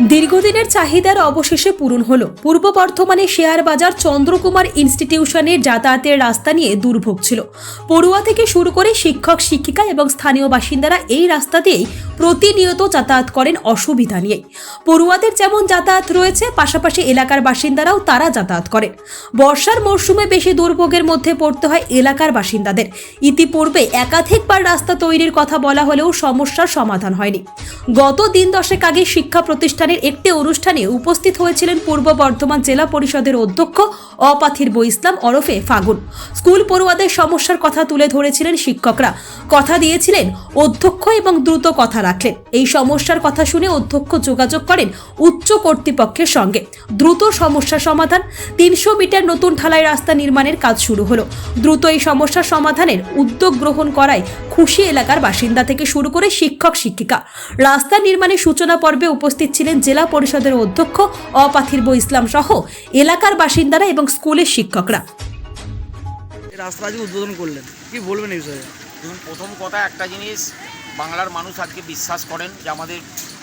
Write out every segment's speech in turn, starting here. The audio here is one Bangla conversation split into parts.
দীর্ঘদিনের চাহিদার অবশেষে পূরণ হল। পূর্ব বর্ধমানে শেয়ার বাজার চন্দ্রকুমার ইনস্টিটিউশনের যাতায়াতের রাস্তা নিয়ে দুর্ভোগ ছিল। পড়ুয়া থেকে শুরু করে শিক্ষক, শিক্ষিকা এবং স্থানীয় বাসিন্দারা এই রাস্তা দিয়েই প্রতিনিয়ত যাতায়াত করেন অসুবিধা নিয়ে পড়ুয়াদের যেমন যাতায়াত রয়েছে, পাশাপাশি এলাকার বাসিন্দারাও তারা যাতায়াত করেন বর্ষার মরশুমে বেশি দুর্ভোগের মধ্যে পড়তে হয় এলাকার বাসিন্দাদের। ইতিপূর্বে একাধিকবার রাস্তা তৈরির কথা বলা হলেও সমস্যার সমাধান হয়নি। গত দিন দশেক আগে শিক্ষা প্রতিষ্ঠানের একটি অনুষ্ঠানে উপস্থিত হয়েছিলেন পূর্ব বর্ধমান জেলা পরিষদের অধ্যক্ষ অপাথির্ব ইসলাম ওরফে ফাগুন। স্কুল পড়ুয়াদের সমস্যার কথা তুলে ধরেছিলেন শিক্ষকরা। কথা দিয়েছিলেন অধ্যক্ষ এবং দ্রুত কথা রাখলেন। এই সমস্যার কথা শুনে অধ্যক্ষ যোগাযোগ করেন উচ্চ কর্তৃপক্ষের সঙ্গে। দ্রুত সমস্যা সমাধান, তিনশো মিটার নতুন ঢালাই রাস্তা নির্মাণের কাজ শুরু হলো। দ্রুত এই সমস্যার সমাধানের উদ্যোগ গ্রহণ করায় খুশি এলাকার বাসিন্দা থেকে শুরু করে শিক্ষক শিক্ষিকা রাস্তা নির্মাণের সূচনা পর্বে উপস্থিত ছিলেন জেলা পরিষদের অধ্যক্ষ অপাথির্ব ইসলাম সহ এলাকার বাসিন্দারা এবং স্কুলের শিক্ষকরা। রাস্তা আজকে উদ্বোধন করলেন। কি বলবেন এই বিষয়ে? দেখুন প্রথম কথা একটা জিনিস বাংলার মানুষ আজকে বিশ্বাস করেন যে আমাদের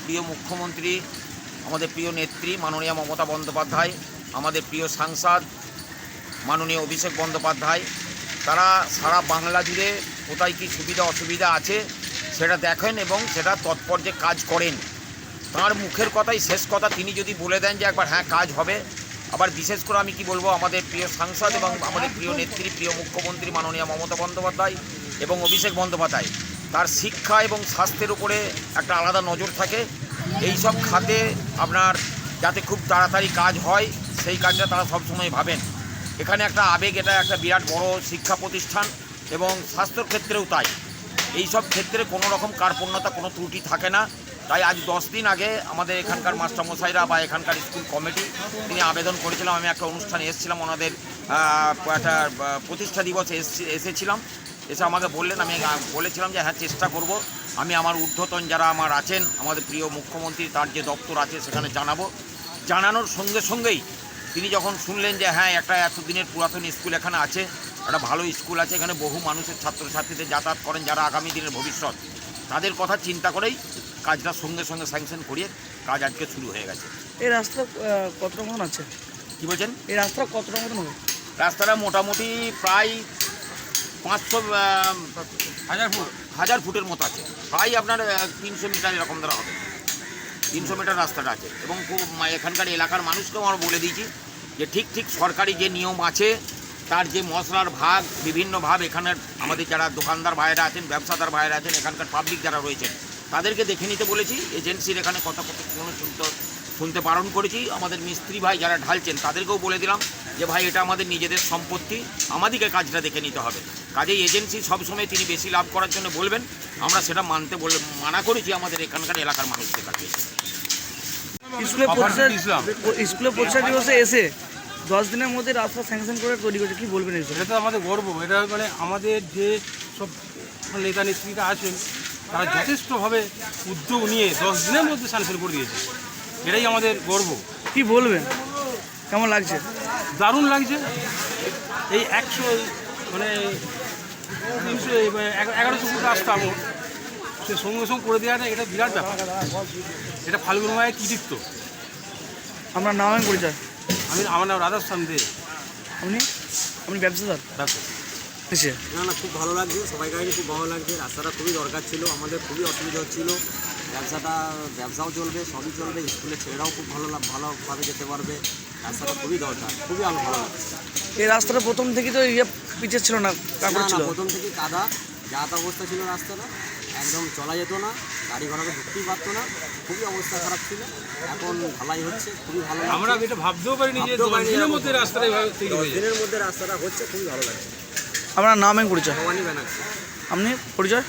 প্রিয় মুখ্যমন্ত্রী আমাদের প্রিয় নেত্রী মাননীয় মমতা বন্দ্যোপাধ্যায় আমাদের প্রিয় সাংসদ মাননীয় অভিষেক বন্দ্যোপাধ্যায় তারা সারা বাংলা জুড়ে কোথায় কী সুবিধা অসুবিধা আছে সেটা দেখেন এবং সেটা তৎপর্যে কাজ করেন। তাঁর মুখের কথাই শেষ কথা। তিনি যদি বলে দেন যে একবার হ্যাঁ কাজ হবে। আবার বিশেষ করে আমি কি বলব, আমাদের প্রিয় সাংসদ এবং আমাদের প্রিয় নেত্রী, প্রিয় মুখ্যমন্ত্রী মাননীয় মমতা বন্দ্যোপাধ্যায় এবং অভিষেক বন্দ্যোপাধ্যায়, তার শিক্ষা এবং স্বাস্থ্যের উপরে একটা আলাদা নজর থাকে। এই সব খাতে আপনার যাতে খুব তাড়াতাড়ি কাজ হয়, সেই কাজটা তারা সবসময় ভাবেন। এখানে একটা আবেগ, এটা একটা বিরাট বড় শিক্ষা প্রতিষ্ঠান এবং স্বাস্থ্যর ক্ষেত্রেও তাই। এই সব ক্ষেত্রে কোনো রকম কার্পণ্যতা, কোনো ত্রুটি থাকে না। তাই আজ দশ দিন আগে আমাদের এখানকার মাস্টারমশাইরা বা এখানকার স্কুল কমিটি তিনি আবেদন করেছিলাম। আমি একটা অনুষ্ঠানে এসেছিলাম, ওনাদের একটা প্রতিষ্ঠা দিবসে এসছি- এসেছিলাম। এসে আমাকে বললেন, আমি বলেছিলাম যে হ্যাঁ চেষ্টা করব। আমি আমার ঊর্ধ্বতন যারা আমার আছেন, আমাদের প্রিয় মুখ্যমন্ত্রী, তার যে দপ্তর আছে, সেখানে জানাব। জানানোর সঙ্গে সঙ্গেই তিনি যখন শুনলেন যে হ্যাঁ একটা এতদিনের পুরাতন স্কুল এখানে আছে, একটা ভালো স্কুল আছে, এখানে বহু মানুষের ছাত্রছাত্রীদের যাতায়াত করেন যারা আগামী দিনের ভবিষ্যৎ। তাদের কথা চিন্তা করেই কাজটা সঙ্গে সঙ্গে স্যাংশন করিয়ে কাজ আজকে শুরু হয়ে গেছে। এই রাস্তা কতটা মতন আছে? কী বলছেন? এই রাস্তা কতটা মতন হবে? রাস্তাটা মোটামুটি প্রায় পাঁচশো হাজার ফুট। হাজার ফুটের মতো আছে। প্রায় আপনার তিনশো মিটার এরকম ধরা হবে। তিনশো মিটার রাস্তাটা আছে। এবং খুব এখানকার এলাকার মানুষকেও আমরা বলে দিয়েছি যে ঠিক ঠিক সরকারি যে নিয়ম আছে তার যে মশলার ভাগ বিভিন্ন ভাব এখানের আমাদের যারা দোকানদার ভাইয়েরা আছেন ব্যবসাদার ভাইয়েরা আছেন এখানকার পাবলিক যারা রয়েছেন তাদেরকে দেখে নিতে বলেছি। এজেন্সির এখানে কথা কোনো শুনতে শুনতে বারণ করেছি। আমাদের মিস্ত্রি ভাই যারা ঢালছেন তাদেরকেও বলে দিলাম যে ভাই এটা আমাদের নিজেদের সম্পত্তি। আমাদেরকে কাজটা দেখে নিতে হবে। কাজেই এজেন্সি সবসময় তিনি বেশি লাভ করার জন্য বলবেন। আমরা সেটা মানতে বলে মানা করেছি আমাদের এখানকার এলাকার মানুষদের কাছে। স্কুলে প্রতিষ্ঠা স্কুলে দিবসে এসে দশ দিনের মধ্যে রাস্তা স্যাংশন করে তৈরি করছে। কি বলবেন এটা তো আমাদের গর্ব। এটা মানে আমাদের যে সব নেতা নেত্রীরা আছেন তারা যথেষ্টভাবে উদ্যোগ নিয়ে দশ দিনের মধ্যে স্যাংশন করে দিয়েছে। এটাই আমাদের গর্ব। কি বলবেন? কেমন লাগছে? দারুণ লাগছে। এই একশো মানে তিনশো এগারোশো ফুট রাস্তা আমার। সে সঙ্গে সঙ্গে করে দেওয়াটা এটা বিরাট ব্যাপার। এটা ফাল্গুন মায়ের কৃতিত্ব। আমরা নাম আমি পরিচয়। আমি আমার নাম রাধাস্থান দে। আপনি? আপনি ব্যবসাদার? ব্যবসা এসে না না খুব ভালো লাগছে সবাই কাছে খুব ভালো লাগছে রাস্তাটা খুবই দরকার ছিল আমাদের খুবই অসুবিধা হচ্ছিল ব্যবসাটা ব্যবসাও চলবে সবই চলবে স্কুলের ছেলেরাও খুব ভালো লাভ ভালোভাবে যেতে পারবে রাস্তাটা খুবই দরকার খুবই ভালো ভালো লাগছে। এই রাস্তাটা প্রথম থেকে তো ইয়ে পিচের ছিল না না কাপড় ছিল? প্রথম থেকে কাদা যাত অবস্থা ছিল রাস্তাটা একদম চলা যেত না গাড়ি ঘোড়া ঢুকতেই পারতো না খুবই অবস্থা খারাপ ছিল এখন ভালাই হচ্ছে খুবই ভালো লাগছে। আমরা এটা ভাবতেও পারিনি যে মধ্যে রাস্তাটা দিনের মধ্যে রাস্তাটা হচ্ছে খুবই ভালো লাগছে। আপনার নাম আমি পরিচয়। আপনি পরিচয়?